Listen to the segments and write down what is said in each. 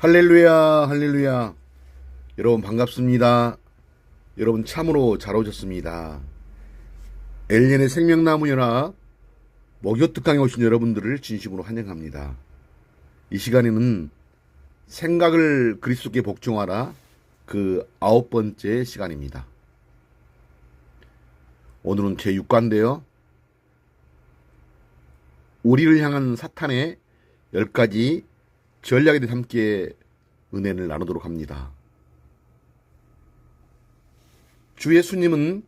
할렐루야, 할렐루야. 여러분 반갑습니다. 여러분 참으로 잘 오셨습니다. 엘렌의 생명나무 연합 목요 특강에 오신 여러분들을 진심으로 환영합니다. 이 시간에는 생각을 그리스도께 복종하라 그 아홉 번째 시간입니다. 오늘은 제 6과인데요. 우리를 향한 사탄의 열 가지 전략에 대해 함께 은혜를 나누도록 합니다. 주 예수님은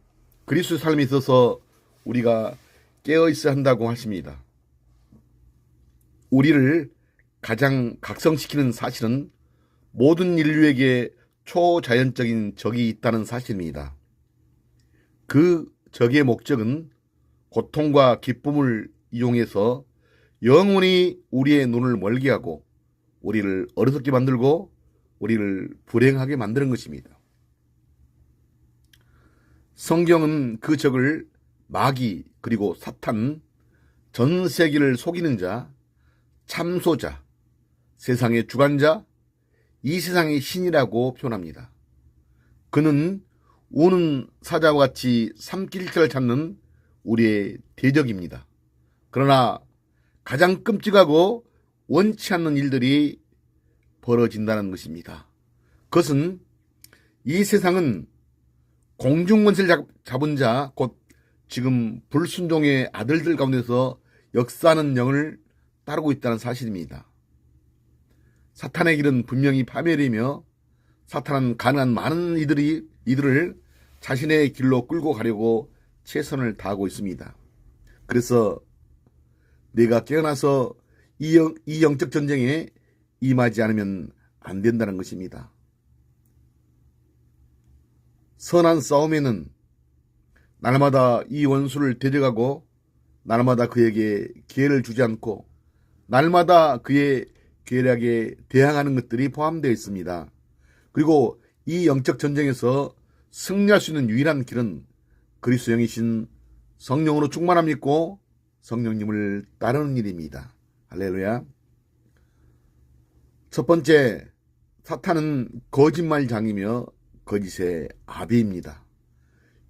그리스도 삶에 있어서 우리가 깨어 있어야 한다고 하십니다. 우리를 가장 각성시키는 사실은 모든 인류에게 초자연적인 적이 있다는 사실입니다. 그 적의 목적은 고통과 기쁨을 이용해서 영원히 우리의 눈을 멀게 하고 우리를 어리석게 만들고 우리를 불행하게 만드는 것입니다. 성경은 그 적을 마귀 그리고 사탄 전 세계를 속이는 자, 참소자, 세상의 주관자, 이 세상의 신이라고 표현합니다. 그는 우는 사자와 같이 삼킬자를 찾는 우리의 대적입니다. 그러나 가장 끔찍하고 원치 않는 일들이 벌어진다는 것입니다. 그것은 이 세상은 공중권세를 잡은 자, 곧 지금 불순종의 아들들 가운데서 역사하는 영을 따르고 있다는 사실입니다. 사탄의 길은 분명히 파멸이며 사탄은 가능한 많은 이들이 이들을 자신의 길로 끌고 가려고 최선을 다하고 있습니다. 그래서 내가 깨어나서 이, 영, 이 영적 전쟁에 임하지 않으면 안 된다는 것입니다. 선한 싸움에는 날마다 이 원수를 데려가고 날마다 그에게 기회를 주지 않고 날마다 그의 계략에 대항하는 것들이 포함되어 있습니다. 그리고 이 영적 전쟁에서 승리할 수 있는 유일한 길은 그리스도 영이신 성령으로 충만함 믿고 성령님을 따르는 일입니다. 할렐루야. 첫 번째, 사탄은 거짓말 장이며 거짓의 아비입니다.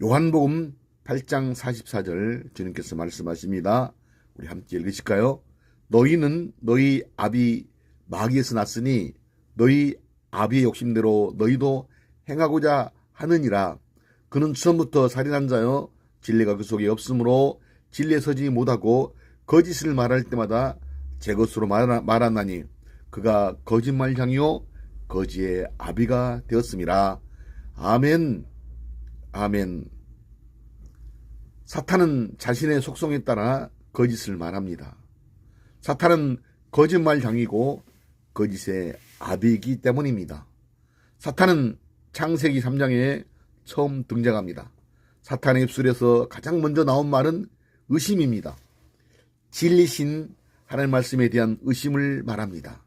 요한복음 8장 44절 주님께서 말씀하십니다. 우리 함께 읽으실까요? 너희는 너희 아비 마귀에서 났으니 너희 아비의 욕심대로 너희도 행하고자 하느니라. 그는 처음부터 살인한 자여 진리가 그 속에 없으므로 진리에 서지 못하고 거짓을 말할 때마다 제 것으로 말하나니 그가 거짓말장이요 거지의 아비가 되었습니다. 아멘. 아멘. 사탄은 자신의 속성에 따라 거짓을 말합니다. 사탄은 거짓말장이고 거짓의 아비이기 때문입니다. 사탄은 창세기 3장에 처음 등장합니다. 사탄의 입술에서 가장 먼저 나온 말은 의심입니다. 진리신 하나님 말씀에 대한 의심을 말합니다.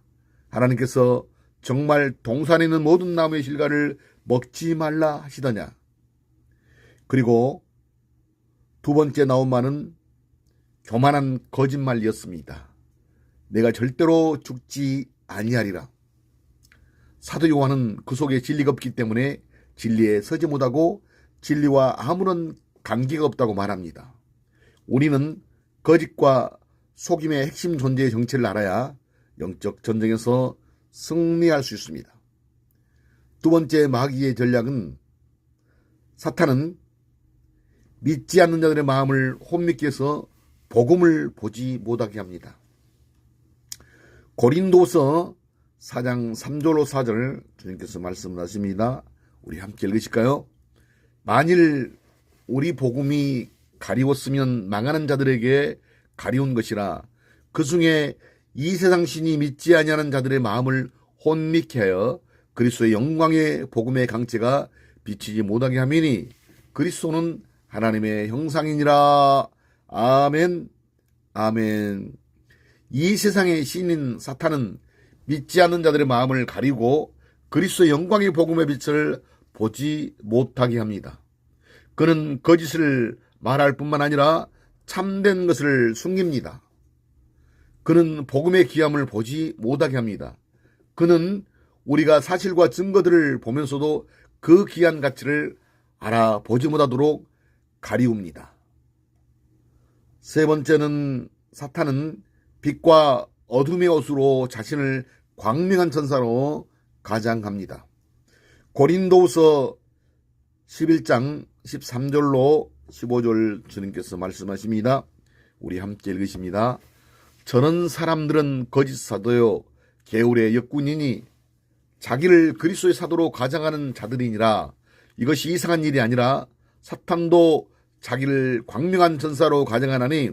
하나님께서 정말 동산에 있는 모든 나무의 실과를 먹지 말라 하시더냐. 그리고 두 번째 나온 말은 교만한 거짓말이었습니다. 내가 절대로 죽지 아니하리라. 사도 요한은 그 속에 진리가 없기 때문에 진리에 서지 못하고 진리와 아무런 관계가 없다고 말합니다. 우리는 거짓과 속임의 핵심 존재의 정체를 알아야 영적 전쟁에서 승리할 수 있습니다. 두 번째 마귀의 전략은 사탄은 믿지 않는 자들의 마음을 혼미케 해서 복음을 보지 못하게 합니다. 고린도서 4장 3절로 4절 주님께서 말씀하십니다. 우리 함께 읽으실까요? 만일 우리 복음이 가리웠으면 망하는 자들에게 가리운 것이라 그 중에 이 세상 신이 믿지 아니하는 자들의 마음을 혼미케 하여 그리스도의 영광의 복음의 강체가 비치지 못하게 하미니 그리스도는 하나님의 형상이니라 아멘 아멘 이 세상의 신인 사탄은 믿지 않는 자들의 마음을 가리고 그리스도의 영광의 복음의 빛을 보지 못하게 합니다. 그는 거짓을 말할 뿐만 아니라 참된 것을 숨깁니다. 그는 복음의 귀함을 보지 못하게 합니다. 그는 우리가 사실과 증거들을 보면서도 그 귀한 가치를 알아보지 못하도록 가리웁니다. 세 번째는 사탄은 빛과 어둠의 옷으로 자신을 광명한 천사로 가장합니다. 고린도후서 11장 13절로 15절 주님께서 말씀하십니다. 우리 함께 읽으십니다. 저는 사람들은 거짓 사도요 개울의 역군이니 자기를 그리스도의 사도로 가장하는 자들이니라. 이것이 이상한 일이 아니라 사탄도 자기를 광명한 전사로 가장하나니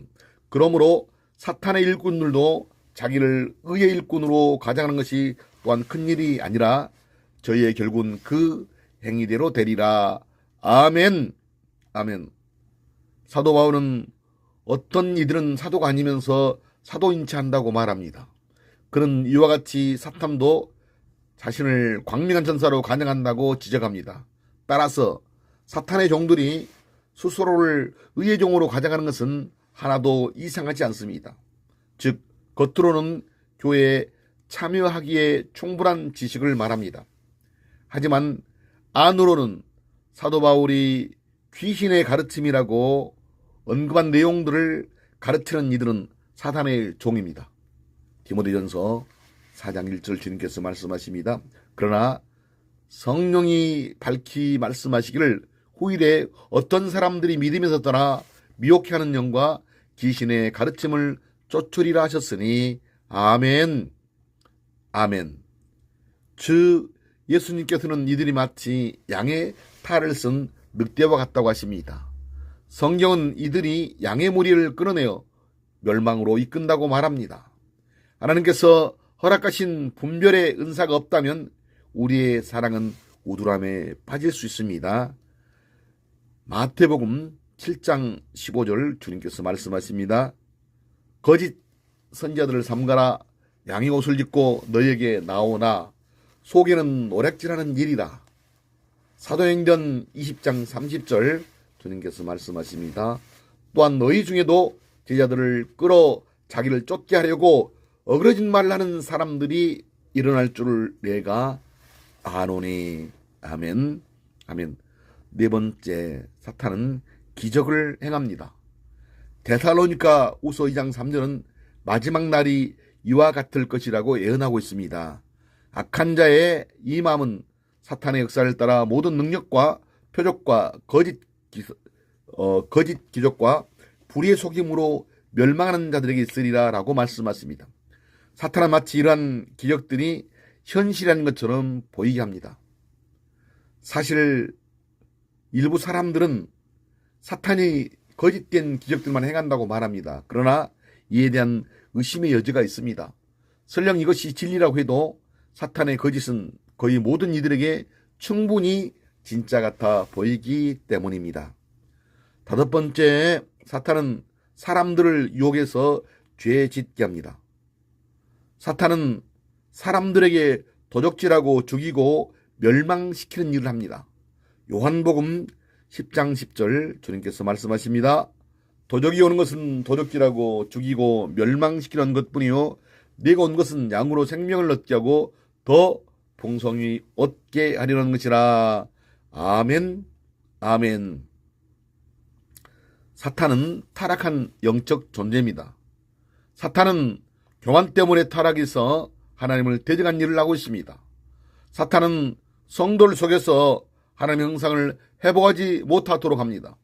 그러므로 사탄의 일꾼들도 자기를 의의 일꾼으로 가장하는 것이 또한 큰 일이 아니라 저희의 결국은 그 행위대로 되리라. 아멘. 아멘. 사도 바울은 어떤 이들은 사도가 아니면서 사도인 체 한다고 말합니다. 그는 이와 같이 사탄도 자신을 광명한 전사로 간영한다고 지적합니다. 따라서 사탄의 종들이 스스로를 의의 종으로 가져가는 것은 하나도 이상하지 않습니다. 즉 겉으로는 교회에 참여하기에 충분한 지식을 말합니다. 하지만 안으로는 사도 바울이 귀신의 가르침이라고 언급한 내용들을 가르치는 이들은 사탄의 종입니다. 디모데전서 4장 1절 주님께서 말씀하십니다. 그러나 성령이 밝히 말씀하시기를 후일에 어떤 사람들이 믿음에서 떠나 미혹해 하는 영과 귀신의 가르침을 쫓으리라 하셨으니 아멘 아멘 주 예수님께서는 이들이 마치 양의 탈을 쓴 늑대와 같다고 하십니다. 성경은 이들이 양의 무리를 끌어내어 멸망으로 이끈다고 말합니다. 하나님께서 허락하신 분별의 은사가 없다면 우리의 사랑은 우두람에 빠질 수 있습니다. 마태복음 7장 15절 주님께서 말씀하십니다. 거짓 선자들을 삼가라 양의 옷을 입고 너에게 나오나 속에는 오락질하는 일이다. 사도행전 20장 30절 주님께서 말씀하십니다. 또한 너희 중에도 제자들을 끌어 자기를 쫓게 하려고 어그러진 말을 하는 사람들이 일어날 줄을 내가 아노니 아멘 아멘 네 번째 사탄은 기적을 행합니다. 데살로니가 우서 2장 3절은 마지막 날이 이와 같을 것이라고 예언하고 있습니다. 악한 자의 이 마음은 사탄의 역사를 따라 모든 능력과 표적과 거짓 기, 어, 거짓 기적과 불의의 속임으로 멸망하는 자들에게 있으리라 라고 말씀하십니다. 사탄은 마치 이러한 기적들이 현실이라는 것처럼 보이게 합니다. 사실 일부 사람들은 사탄이 거짓된 기적들만 행한다고 말합니다. 그러나 이에 대한 의심의 여지가 있습니다. 설령 이것이 진리라고 해도 사탄의 거짓은 거의 모든 이들에게 충분히 진짜 같아 보이기 때문입니다. 다섯 번째, 사탄은 사람들을 유혹해서 죄 짓게 합니다. 사탄은 사람들에게 도적질하고 죽이고 멸망시키는 일을 합니다. 요한복음 10장 10절 주님께서 말씀하십니다. 도적이 오는 것은 도적질하고 죽이고 멸망시키는 것뿐이요 내가 온 것은 양으로 생명을 얻게 하고 더 풍성히 얻게 하려는 것이라. 아멘. 아멘. 사탄은 타락한 영적 존재입니다. 사탄은 교만 때문에 타락해서 하나님을 대적한 일을 하고 있습니다. 사탄은 성도를 속여서 하나님의 형상을 회복하지 못하도록 합니다.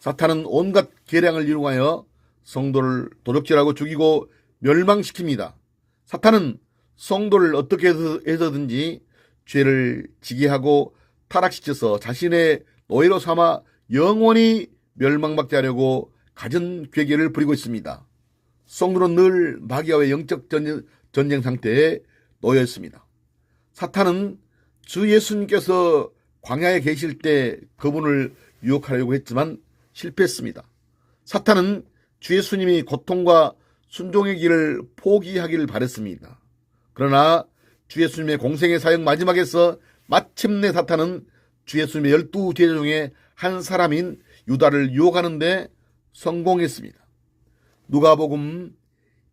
사탄은 온갖 계량을 이용하여 성도를 도둑질하고 죽이고 멸망시킵니다. 사탄은 성도를 어떻게 해서든지 죄를 지게 하고 타락시켜서 자신의 노예로 삼아 영원히 멸망받게 하려고 가진 괴계를 부리고 있습니다. 성도는 늘 마귀와의 영적 전쟁 상태에 놓여 있습니다. 사탄은 주 예수님께서 광야에 계실 때 그분을 유혹하려고 했지만 실패했습니다. 사탄은 주 예수님이 고통과 순종의 길을 포기하기를 바랬습니다. 그러나 주 예수님의 공생의 사역 마지막에서 마침내 사탄은 주 예수님의 열두 제자 중에 한 사람인 유다를 유혹하는데 성공했습니다. 누가복음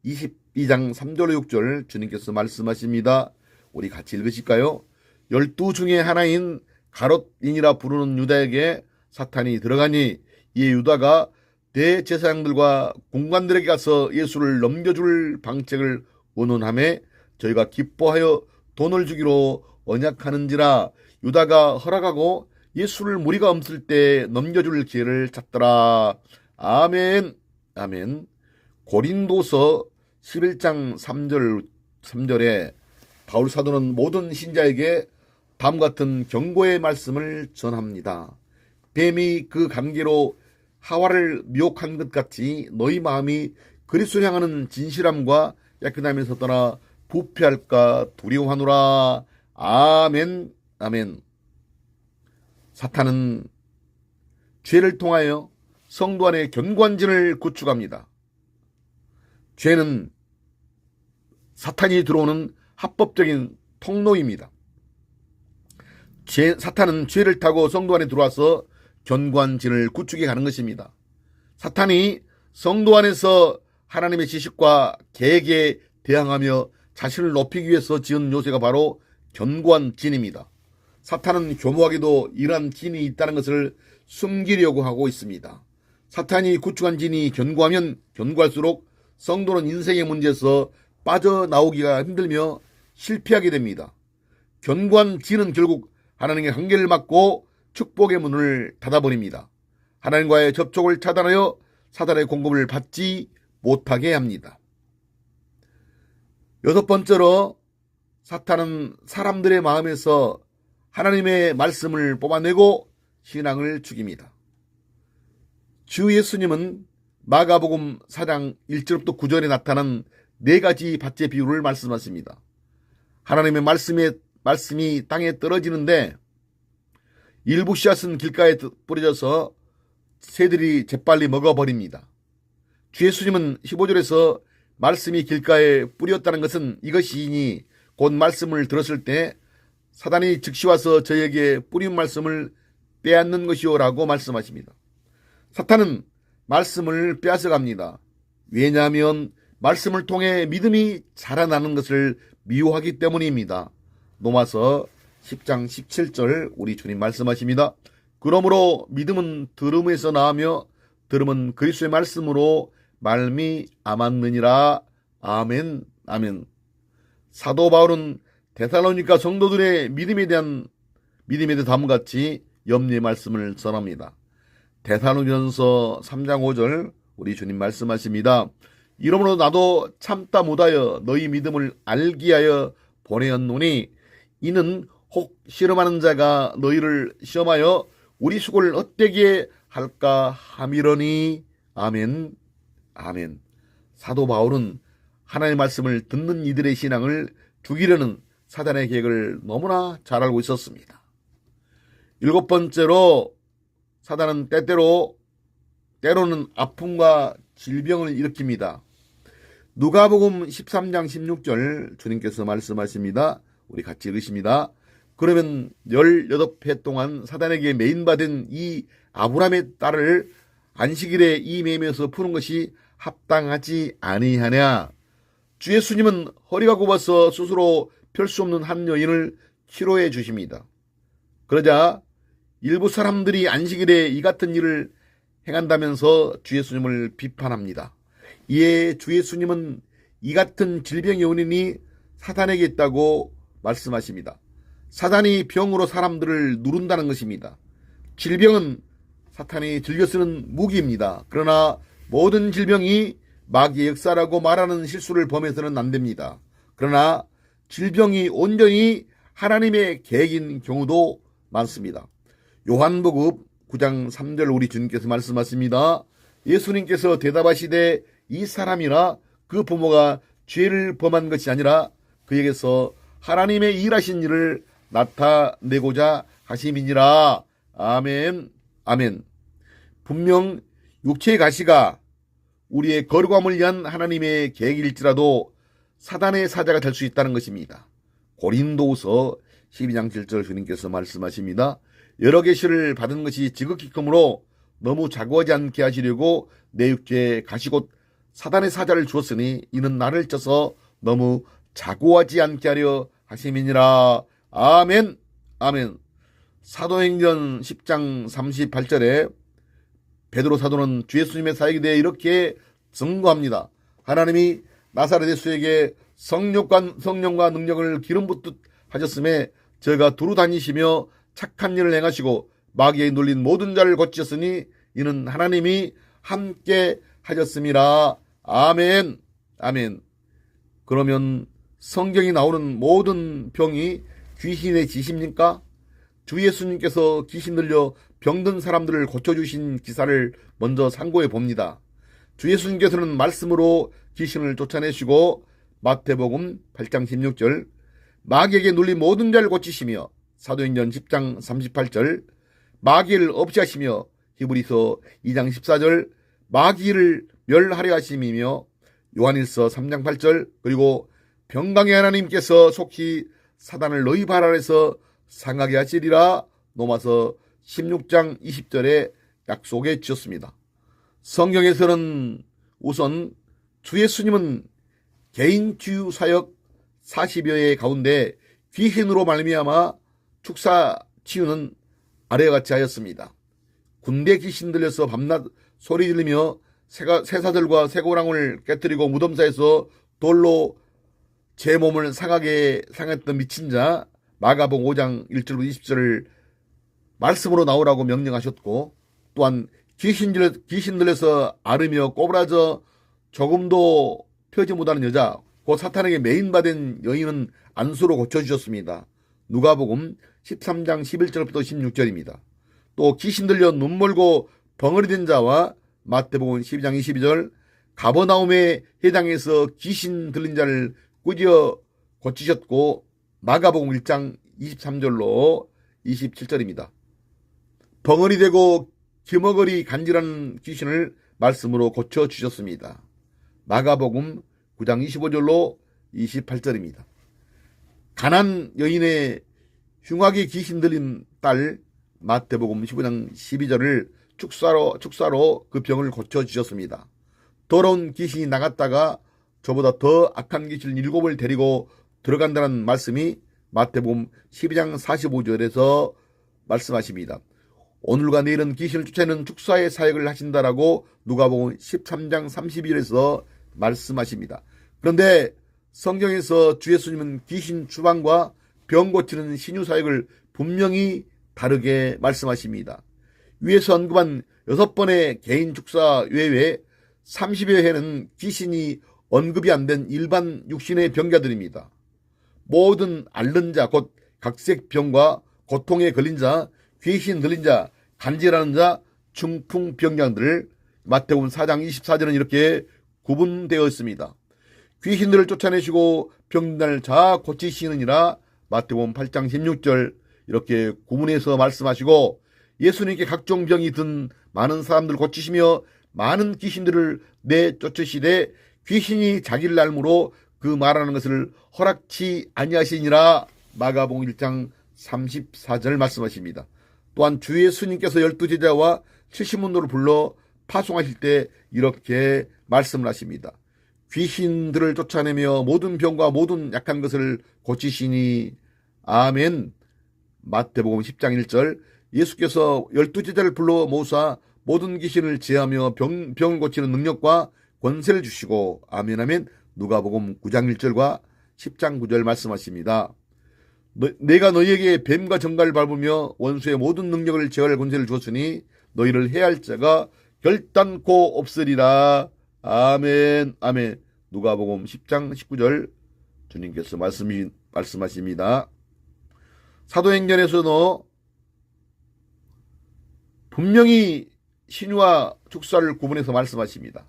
22장 3절 6절 주님께서 말씀하십니다. 우리 같이 읽으실까요? 열두 중에 하나인 가롯인이라 부르는 유다에게 사탄이 들어가니 이에 유다가 대제사장들과 공관들에게 가서 예수를 넘겨줄 방책을 의논함에 저희가 기뻐하여 돈을 주기로 언약하는지라 유다가 허락하고 예수를 무리가 없을 때 넘겨줄 기회를 찾더라. 아멘. 아멘. 고린도서 11장 3절 3절에 바울 사도는 모든 신자에게 다음과 같은 경고의 말씀을 전합니다. 뱀이 그 감기로 하와를 미혹한 것 같이 너희 마음이 그리스도를 향하는 진실함과 약근함에서 떠나 부패할까 두려워하노라. 아멘. 아멘. 사탄은 죄를 통하여 성도 안에 견관진을 구축합니다. 죄는 사탄이 들어오는 합법적인 통로입니다. 죄, 사탄은 죄를 타고 성도 안에 들어와서 견관진을 구축해 가는 것입니다. 사탄이 성도 안에서 하나님의 지식과 계획에 대항하며 자신을 높이기 위해서 지은 요새가 바로 견관진입니다. 사탄은 교묘하게도 이러한 진이 있다는 것을 숨기려고 하고 있습니다. 사탄이 구축한 진이 견고하면 견고할수록 성도는 인생의 문제에서 빠져나오기가 힘들며 실패하게 됩니다. 견고한 진은 결국 하나님의 관계를 막고 축복의 문을 닫아버립니다. 하나님과의 접촉을 차단하여 사단의 공급을 받지 못하게 합니다. 여섯 번째로 사탄은 사람들의 마음에서 하나님의 말씀을 뽑아내고 신앙을 죽입니다. 주 예수님은 마가복음 4장 1절부터 9절에 나타난 네 가지 밭의 비유를 말씀하십니다. 하나님의 말씀에, 말씀이 땅에 떨어지는데 일부 씨앗은 길가에 뿌려져서 새들이 재빨리 먹어버립니다. 주 예수님은 15절에서 말씀이 길가에 뿌렸다는 것은 이것이니 곧 말씀을 들었을 때 사단이 즉시 와서 저에게 뿌린 말씀을 빼앗는 것이오라고 말씀하십니다. 사탄은 말씀을 빼앗아 갑니다. 왜냐하면 말씀을 통해 믿음이 자라나는 것을 미워하기 때문입니다. 노마서 10장 17절 우리 주님 말씀하십니다. 그러므로 믿음은 들음에서 나오며 들음은 그리스도의 말씀으로 말미 아맞느니라. 아멘. 아멘. 사도 바울은 데살로니가 성도들의 믿음에 대한 믿음에 대한 다음같이 염려의 말씀을 전합니다. 데살로니전서 3장 5절 우리 주님 말씀하십니다. 이러므로 나도 참다 못하여 너희 믿음을 알기하여 보내었노니 이는 혹 실험하는 자가 너희를 시험하여 우리 수고를 헛되게 할까 함이러니 아멘 아멘 사도 바울은 하나님의 말씀을 듣는 이들의 신앙을 죽이려는 사단의 계획을 너무나 잘 알고 있었습니다. 일곱 번째로 사단은 때때로 때로는 아픔과 질병을 일으킵니다. 누가복음 13장 16절 주님께서 말씀하십니다. 우리 같이 읽으십니다. 그러면 18회 동안 사단에게 메인받은 이 아브람의 딸을 안식일에 이 매매에서 푸는 것이 합당하지 아니하냐. 주 예수님은 허리가 굽어서 스스로 펼수 없는 한 여인을 치료해 주십니다. 그러자 일부 사람들이 안식일에 이 같은 일을 행한다면서 주 예수님을 비판합니다. 이에 주 예수님은 이 같은 질병의 원인이 사단에게 있다고 말씀하십니다. 사단이 병으로 사람들을 누른다는 것입니다. 질병은 사탄이 즐겨 쓰는 무기입니다. 그러나 모든 질병이 마귀의 역사라고 말하는 실수를 범해서는 안 됩니다. 그러나 질병이 온전히 하나님의 계획인 경우도 많습니다. 요한복음 9장 3절 우리 주님께서 말씀하십니다. 예수님께서 대답하시되 이 사람이나 그 부모가 죄를 범한 것이 아니라 그에게서 하나님의 일하신 일을 나타내고자 하심이니라. 아멘. 아멘. 분명 육체의 가시가 우리의 거룩함을 위한 하나님의 계획일지라도 사단의 사자가 될 수 있다는 것입니다. 고린도서 12장 7절 주님께서 말씀하십니다. 여러 계시를 받은 것이 지극히 크므로 너무 자고하지 않게 하시려고 내 육체에 가시곧 사단의 사자를 주었으니 이는 나를 쪄서 너무 자고하지 않게 하려 하심이니라. 아멘. 아멘. 사도행전 10장 38절에 베드로 사도는 주 예수님의 사역에 대해 이렇게 증거합니다. 하나님이 나사렛 예수에게 성령과, 성령과 능력을 기름 붓듯 하셨음에 저희가 두루 다니시며 착한 일을 행하시고 마귀에 눌린 모든 자를 고치셨으니 이는 하나님이 함께 하셨음이라. 아멘. 아멘. 그러면 성경이 나오는 모든 병이 귀신의 짓입니까? 주 예수님께서 귀신 들려 병든 사람들을 고쳐주신 기사를 먼저 상고해 봅니다. 주 예수님께서는 말씀으로 귀신을 쫓아내시고 마태복음 8장 16절 마귀에게 눌린 모든 자를 고치시며 사도행전 10장 38절 마귀를 없이 하시며 히브리서 2장 14절 마귀를 멸하려 하심이며 요한일서 3장 8절 그리고 병강의 하나님께서 속히 사단을 너희 발 아래서 상하게 하시리라 노마서 16장 20절에 약속해 주셨습니다. 성경에서는 우선 주 예수님은 개인 치유 사역 40여회 가운데 귀신으로 말미암아 축사 치유는 아래와 같이 하였습니다. 군대 귀신 들려서 밤낮 소리 지르며 새가, 새사들과 새고랑을 깨뜨리고 무덤사에서 돌로 제 몸을 상하게 상했던 미친 자 마가복 5장 1절부터 20절을 말씀으로 나오라고 명령하셨고 또한 귀신, 들, 귀신 들려서 앓으며 꼬부라져 조금도 펴지 못하는 여자 곧 사탄에게 메인받은 여인은 안수로 고쳐주셨습니다. 누가복음 13장 11절부터 16절입니다. 또 귀신 들려 눈 멀고 벙어리 된 자와 마태복음 12장 22절 가버나움의 해당해서 귀신 들린 자를 꾸짖어 고치셨고 마가복음 1장 23절로 27절입니다. 벙어리 되고 기머거리 간질한 귀신을 말씀으로 고쳐 주셨습니다. 마가복음 9장 25절로 28절입니다. 가난 여인의 흉하게 귀신 들린 딸 마태복음 15장 12절을 축사로 축사로 그 병을 고쳐 주셨습니다. 더러운 귀신이 나갔다가 저보다 더 악한 귀신을 일곱을 데리고 들어간다는 말씀이 마태복음 12장 45절에서 말씀하십니다. 오늘과 내일은 귀신을 쫓아내는 축사의 사역을 하신다라고 누가복음 13장 30일에서 말씀하십니다. 그런데 성경에서 주 예수님은 귀신 추방과 병 고치는 신유 사역을 분명히 다르게 말씀하십니다. 위에서 언급한 여섯 번의 개인 축사 외에 30여 회는 귀신이 언급이 안 된 일반 육신의 병자들입니다. 모든 앓는 자, 곧 각색 병과 고통에 걸린 자, 귀신 들린 자, 간질하는 자, 중풍 병장들을 마태복음 4장 24절은 이렇게 구분되어 있습니다. 귀신들을 쫓아내시고 병든을 자 고치시느니라 마태복음 8장 16절 이렇게 구문해서 말씀하시고 예수님께 각종 병이 든 많은 사람들 고치시며 많은 귀신들을 내쫓으시되 귀신이 자기를 닮으로 그 말하는 것을 허락치 아니하시니라 마가복음 1장 34절 말씀하십니다. 또한 주 예수님께서 열두 제자와 70문도를 불러 파송하실 때 이렇게 말씀을 하십니다. 귀신들을 쫓아내며 모든 병과 모든 약한 것을 고치시니 아멘. 마태복음 10장 1절 예수께서 열두 제자를 불러 모사 모든 귀신을 제하며 병, 병을 고치는 능력과 권세를 주시고 아멘 아멘 누가복음 9장 1절과 10장 9절 말씀하십니다. 너, 내가 너희에게 뱀과 정갈을 밟으며 원수의 모든 능력을 제어할 권세를 주었으니 너희를 해할 자가 결단코 없으리라. 아멘 아멘 누가복음 10장 19절 주님께서 말씀이, 말씀하십니다. 사도행전에서도 분명히 신유와 축사를 구분해서 말씀하십니다.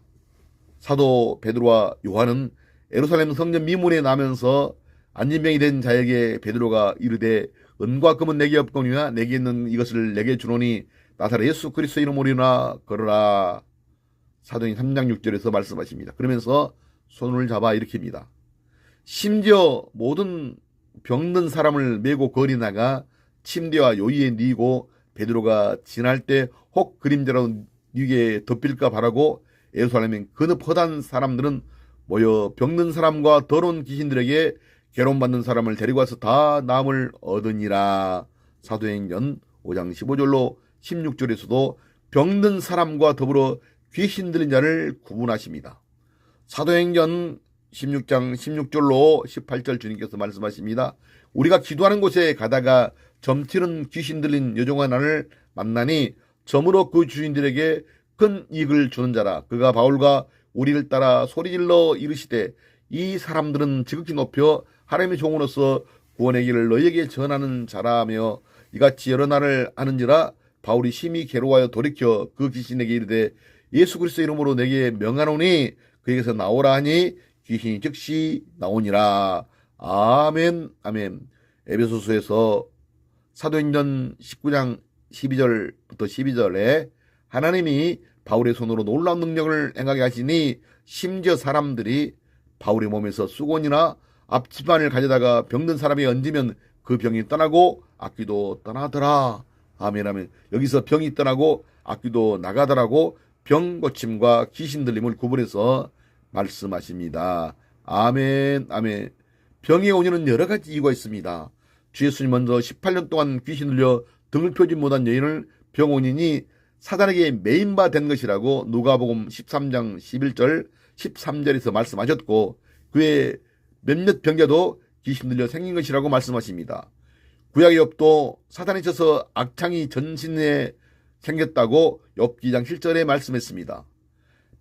사도 베드로와 요한은 에루살렘 성전 미문에 나면서 안진병이 된 자에게 베드로가 이르되 은과 금은 내게 없거니와 내게 있는 이것을 내게 주노니 나사렛 예수 그리스도 이름으로나 걸어라. 사도행 3장 6절에서 말씀하십니다. 그러면서 손을 잡아 일으킵니다. 심지어 모든 병든 사람을 메고 거리나가 침대와 요이에 뉘고 베드로가 지날 때 혹 그림자로 뉘게 덮일까 바라고 예루살렘에 근업 허단 사람들은 모여 병든 사람과 더러운 귀신들에게 괴로움 받는 사람을 데리고 와서 다 남을 얻으니라. 사도행전 5장 15절로 16절에서도 병든 사람과 더불어 귀신 들린 자를 구분하십니다. 사도행전 16장 16절로 18절 주님께서 말씀하십니다. 우리가 기도하는 곳에 가다가 점치는 귀신 들린 여종 하나를 만나니 점으로 그 주인들에게 큰 이익을 주는 자라. 그가 바울과 우리를 따라 소리질러 이르시되 이 사람들은 지극히 높여 하나님의 종으로서 구원의 길을 너희에게 전하는 자라며 이같이 여러 날을 하는지라 바울이 심히 괴로워하여 돌이켜 그 귀신에게 이르되 예수 그리스도 이름으로 내게 명하노니 그에게서 나오라 하니 귀신이 즉시 나오니라. 아멘, 아멘. 에베소서에서 사도행전 19장 12절부터 12절에 하나님이 바울의 손으로 놀라운 능력을 행하게 하시니 심지어 사람들이 바울의 몸에서 수건이나 앞치마를 가져다가 병든 사람이 얹으면 그 병이 떠나고 악귀도 떠나더라. 아멘, 아멘. 여기서 병이 떠나고 악귀도 나가더라고 병 고침과 귀신 들림을 구분해서 말씀하십니다. 아멘, 아멘. 병의 원인은 여러 가지 이유가 있습니다. 주 예수님 먼저 18년 동안 귀신 들려 등을 펴지 못한 여인을 병원인이 사단에게 메인바 된 것이라고 누가복음 13장 11절 13절에서 말씀하셨고 그의 몇몇 병자도 귀신 들려 생긴 것이라고 말씀하십니다. 구약의 욥도 사단이 쳐서 악창이 전신에 생겼다고 욥 2장 7절에 말씀했습니다.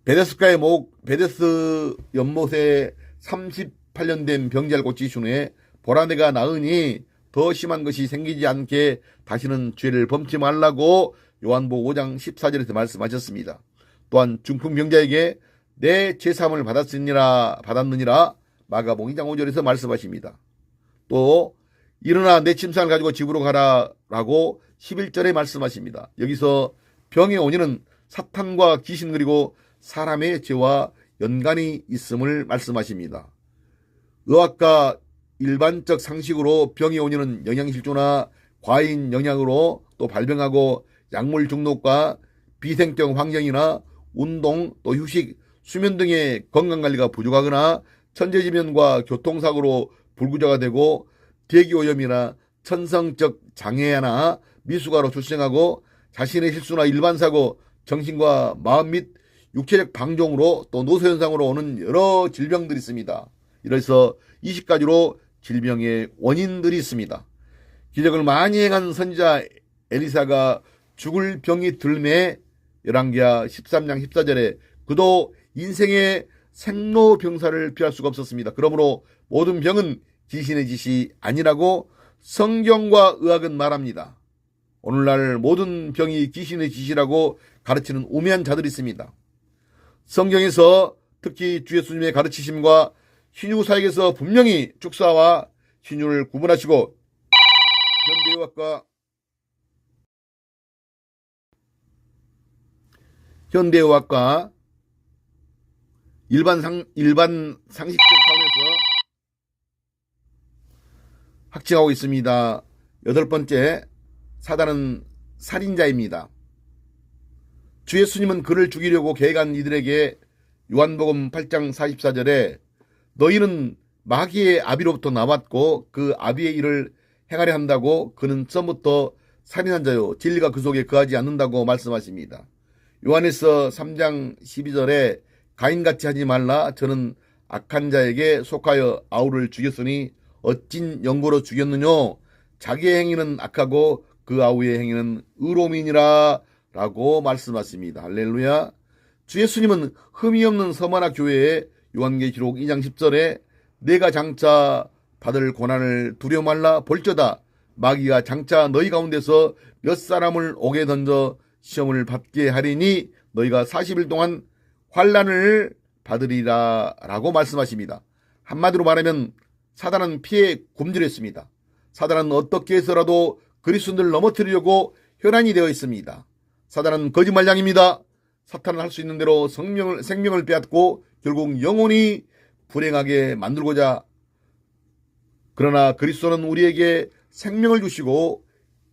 베데스가의 목 베데스 연못에 38년 된 병자를 고치신 후에 보라내가 나으니 더 심한 것이 생기지 않게 다시는 죄를 범치 말라고 요한복 5장 14절에서 말씀하셨습니다. 또한 중풍병자에게 내 죄사함을 받았느니라 받았느니라 마가복 2장 5절에서 말씀하십니다. 또 일어나 내 침상을 가지고 집으로 가라라고 11절에 말씀하십니다. 여기서 병의 원인은 사탄과 귀신 그리고 사람의 죄와 연관이 있음을 말씀하십니다. 의학과 일반적 상식으로 병의 원인은 영양실조나 과인 영양으로 또 발병하고 약물 중독과 비생적 환경이나 운동 또 휴식 수면 등의 건강관리가 부족하거나 천재지변과 교통사고로 불구조가 되고 대기오염이나 천성적 장애나 미숙아로 출생하고 자신의 실수나 일반사고 정신과 마음 및 육체적 방종으로 또 노소현상으로 오는 여러 질병들이 있습니다. 이래서 20가지로 질병의 원인들이 있습니다. 기적을 많이 행한 선지자 엘리사가 죽을 병이 들매 11기하 13장 14절에 그도 인생의 생로병사를 피할 수가 없었습니다. 그러므로 모든 병은 귀신의 짓이 아니라고 성경과 의학은 말합니다. 오늘날 모든 병이 귀신의 짓이라고 가르치는 우매한 자들이 있습니다. 성경에서 특히 주 예수님의 가르치심과 신유 사역에서 분명히 축사와 신유를 구분하시고 현대의학과 현대의학과 일반 상 일반 상식적 차원에서 확증하고 있습니다. 여덟 번째 사단은 살인자입니다. 주 예수님은 그를 죽이려고 계획한 이들에게 요한복음 8장 44절에 너희는 마귀의 아비로부터 나왔고 그 아비의 일을 행하려 한다고 그는 처음부터 살인한 자요 진리가 그 속에 거하지 않는다고 말씀하십니다. 요한에서 3장 12절에 가인같이 하지 말라. 저는 악한 자에게 속하여 아우를 죽였으니 어찐 영고로 죽였느냐 자기의 행위는 악하고 그 아우의 행위는 의로움이니라. 라고 말씀하십니다. 할렐루야. 주 예수님은 흠이 없는 서만화 교회에 요한계시록 2장 10절에 내가 장차 받을 고난을 두려워 말라. 볼저다. 마귀가 장차 너희 가운데서 몇 사람을 오게 던져 시험을 받게 하리니 너희가 40일 동안 환란을 받으리라 라고 말씀하십니다. 한마디로 말하면 사단은 피해 굶주렸습니다. 사단은 어떻게 해서라도 그리스도를 넘어뜨리려고 혈안이 되어 있습니다. 사단은 거짓말장입니다. 사탄은 할 수 있는 대로 생명을, 생명을 빼앗고 결국 영혼이 불행하게 만들고자 그러나 그리스도는 우리에게 생명을 주시고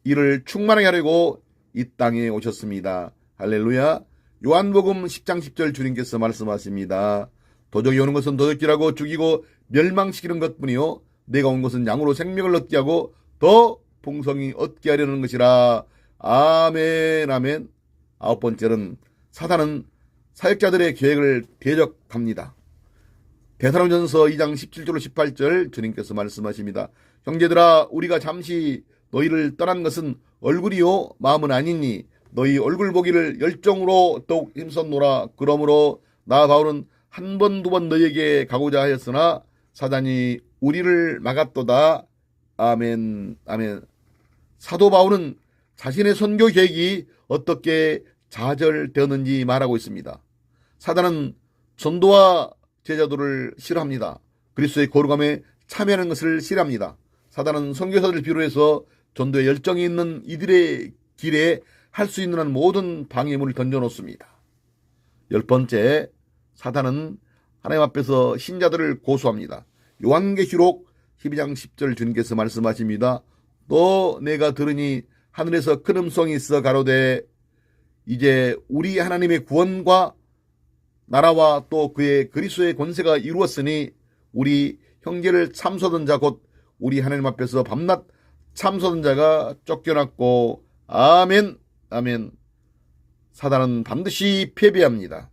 이를 충만하게 하려고 이 땅에 오셨습니다. 할렐루야. 요한복음 10장 10절 주님께서 말씀하십니다. 도적이 오는 것은 도적질하고 죽이고 멸망시키는 것뿐이요 내가 온 것은 양으로 생명을 얻게 하고 더 풍성히 얻게 하려는 것이라. 아멘, 아멘. 아홉 번째는 사단은 사역자들의 계획을 대적합니다. 대사로전서 2장 17절 18절 주님께서 말씀하십니다. 형제들아 우리가 잠시 너희를 떠난 것은 얼굴이요 마음은 아니니 너희 얼굴 보기를 열정으로 더욱 힘썼노라. 그러므로 나 바울은 한 번 두 번 너희에게 가고자 하였으나 사단이 우리를 막았도다. 아멘 아멘. 사도 바울은 자신의 선교 계획이 어떻게 좌절되었는지 말하고 있습니다. 사단은 전도와 제자도를 싫어합니다. 그리스도의 거룩함에 참여하는 것을 싫어합니다. 사단은 선교사들을 비롯해서 전도에 열정이 있는 이들의 길에 할 수 있는 한 모든 방해물을 던져놓습니다. 열 번째, 사단은 하나님 앞에서 신자들을 고소합니다. 요한계시록 12장 10절 주님께서 말씀하십니다. 또 내가 들으니 하늘에서 큰 음성이 있어 가로되 이제 우리 하나님의 구원과 나라와 또 그의 그리스도의 권세가 이루었으니 우리 형제를 참소던 자 곧 우리 하나님 앞에서 밤낮 참소던 자가 쫓겨났고 아멘 아멘 사단은 반드시 패배합니다.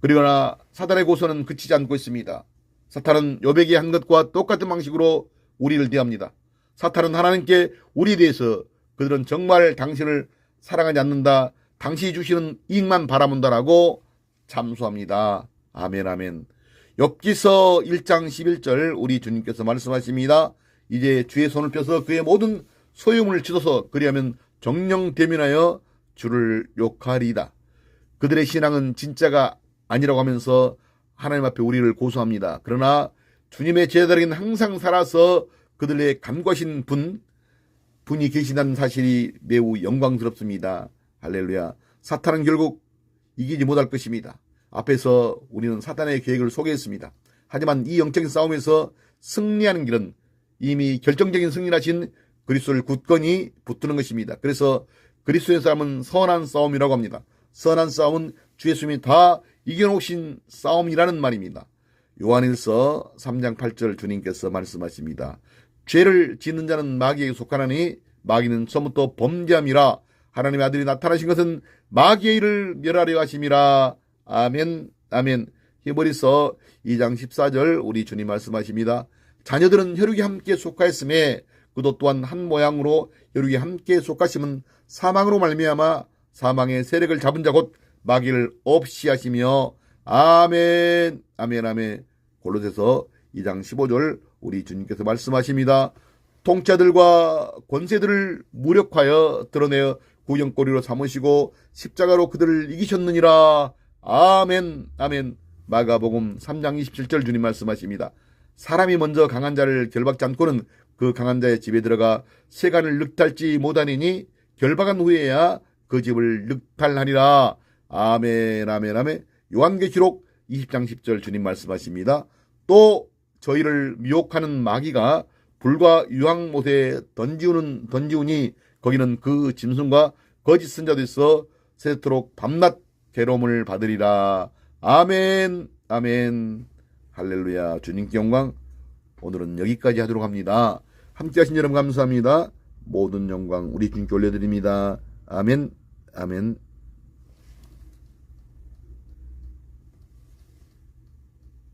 그러나 사단의 고소는 그치지 않고 있습니다. 사탄은 여백이 한 것과 똑같은 방식으로 우리를 대합니다. 사탄은 하나님께 우리에 대해서 그들은 정말 당신을 사랑하지 않는다. 당신이 주시는 이익만 바라본다라고 참수합니다. 아멘 아멘. 엽기서 1장 11절 우리 주님께서 말씀하십니다. 이제 주의 손을 펴서 그의 모든 소유물을 치워서 그리하면 정령 대면하여 주를 욕하리이다. 그들의 신앙은 진짜가 아니라고 하면서 하나님 앞에 우리를 고소합니다. 그러나 주님의 제자들에게는 항상 살아서 그들의 간과신 분, 분이 계시다는 사실이 매우 영광스럽습니다. 할렐루야. 사탄은 결국 이기지 못할 것입니다. 앞에서 우리는 사탄의 계획을 소개했습니다. 하지만 이 영적인 싸움에서 승리하는 길은 이미 결정적인 승리하신 그리스도를 굳건히 붙드는 것입니다. 그래서 그리스도의 싸움은 선한 싸움이라고 합니다. 선한 싸움은 주 예수님이 다 이겨놓으신 싸움이라는 말입니다. 요한일서 3장 8절 주님께서 말씀하십니다. 죄를 짓는 자는 마귀에게 속하나니 마귀는 처음부터 범죄함이라 하나님의 아들이 나타나신 것은 마귀의 일을 멸하려 하심이라 아멘 아멘 히브리서 2장 14절 우리 주님 말씀하십니다. 자녀들은 혈육이 함께 속하였음에 그도 또한 한 모양으로 혈육이 함께 속하심은 사망으로 말미암아 사망의 세력을 잡은 자 곧 마귀를 없이 하시며 아멘 아멘 아멘 골로새서 2장 15절 우리 주님께서 말씀하십니다. 통치자들과 권세들을 무력하여 드러내어 구경거리로 삼으시고 십자가로 그들을 이기셨느니라. 아멘 아멘 마가복음 3장 27절 주님 말씀하십니다. 사람이 먼저 강한 자를 결박지 않고는 그 강한 자의 집에 들어가 세간을 늑탈지 못하니니 결박한 후에야 그 집을 늑탈하니라. 아멘 아멘 아멘 요한계시록 20장 10절 주님 말씀하십니다. 또 저희를 미혹하는 마귀가 불과 유황못에 던지우는 던지우니 거기는 그 짐승과 거짓 선자도 있어 세토록 밤낮 괴로움을 받으리라. 아멘 아멘 할렐루야 주님께 영광 오늘은 여기까지 하도록 합니다. 함께 하신 여러분 감사합니다. 모든 영광 우리 주님께 올려드립니다. 아멘 아멘